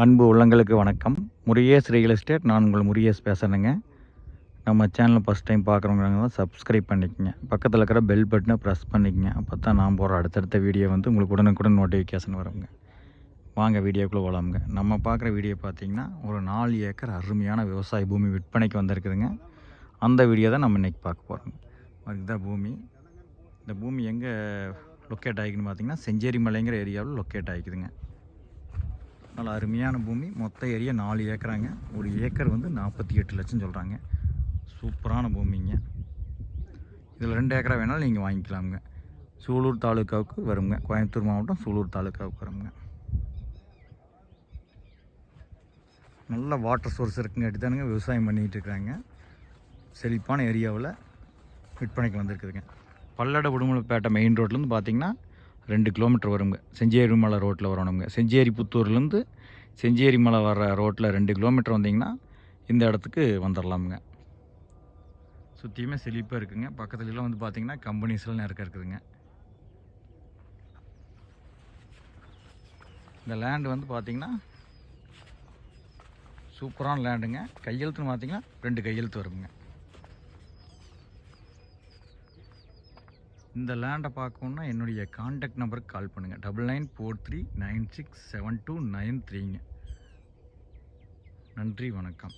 அன்பு உள்ளங்களுக்கு வணக்கம். முருகேஷ் ரியல் எஸ்டேட் நான் உங்கள் முருகேஷ் பேசுகிறேங்க நம்ம சேனலை ஃபஸ்ட் டைம் பார்க்குறவங்க தான் சப்ஸ்கிரைப் பண்ணிக்கங்க. பக்கத்தில் இருக்கிற பெல் பட்டனை ப்ரெஸ் பண்ணிக்கங்க. அப்போ தான் நான் போகிற அடுத்தடுத்த வீடியோ வந்து உங்களுக்கு உடனுக்குடன் நோட்டிஃபிகேஷன் வருங்க. வாங்க வீடியோக்குள்ளே போகலாமுங்க நம்ம பார்க்குற வீடியோ பார்த்திங்கன்னா ஒரு நாலு ஏக்கர் அருமையான விவசாய பூமி விற்பனைக்கு வந்திருக்குதுங்க. அந்த வீடியோ தான் நம்ம இன்றைக்கி பார்க்க போகிறோங்க இதுதான் பூமி. இந்த பூமி எங்கே லொக்கேட் ஆகிக்குன்னு பார்த்திங்கன்னா செஞ்சேரி மலைங்கிற ஏரியாவில் லொக்கேட் ஆகிக்குதுங்க. நல்ல அருமையான பூமி. மொத்த ஏரியா நாலு ஏக்கராங்க. ஒரு ஏக்கர் வந்து நாற்பத்தி எட்டு லட்சம் சொல்கிறாங்க சூப்பரான பூமிங்க. இதில் ரெண்டு ஏக்கரா வேணாலும் நீங்கள் வாங்கிக்கலாமுங்க. சூலூர் தாலுக்காவுக்கு வருங்க. கோயம்புத்தூர் மாவட்டம் சூலூர் தாலுக்காவுக்கு வருங்க. நல்ல வாட்டர் சோர்ஸ் இருக்குங்காட்டி தானுங்க விவசாயம் பண்ணிக்கிட்டு இருக்கிறாங்க செழிப்பான ஏரியாவில் விற்பனைக்கு வந்திருக்குதுங்க. பல்லட உடுமலைப்பேட்டை மெயின் ரோட்லேருந்து பார்த்தீங்கன்னா ரெண்டு கிலோமீட்டர் வருங்க. செஞ்சேரி மலை ரோட்டில் வரணுங்க. செஞ்சேரி புத்தூர்லேருந்து செஞ்சேரி மலை வர ரோட்டில் ரெண்டு கிலோமீட்டர் வந்தீங்கன்னா இந்த இடத்துக்கு வந்துடலாமுங்க சுற்றியுமே செழிப்பாக இருக்குங்க. பக்கத்துலலாம் வந்து பார்த்திங்கன்னா கம்பெனிஸ்லாம் நிறக்க இருக்குதுங்க. இந்த லேண்டு வந்து பார்த்திங்கன்னா சூப்பரான லேண்டுங்க கையெழுத்துன்னு பார்த்தீங்கன்னா ரெண்டு கையெழுத்து வருங்க. இந்த லேண்டை பார்க்கணுன்னா என்னுடைய காண்டாக்ட் நம்பருக்கு கால் பண்ணுங்கள் double nine four three nine six seven two nine த்ரீங்க நன்றி வணக்கம்.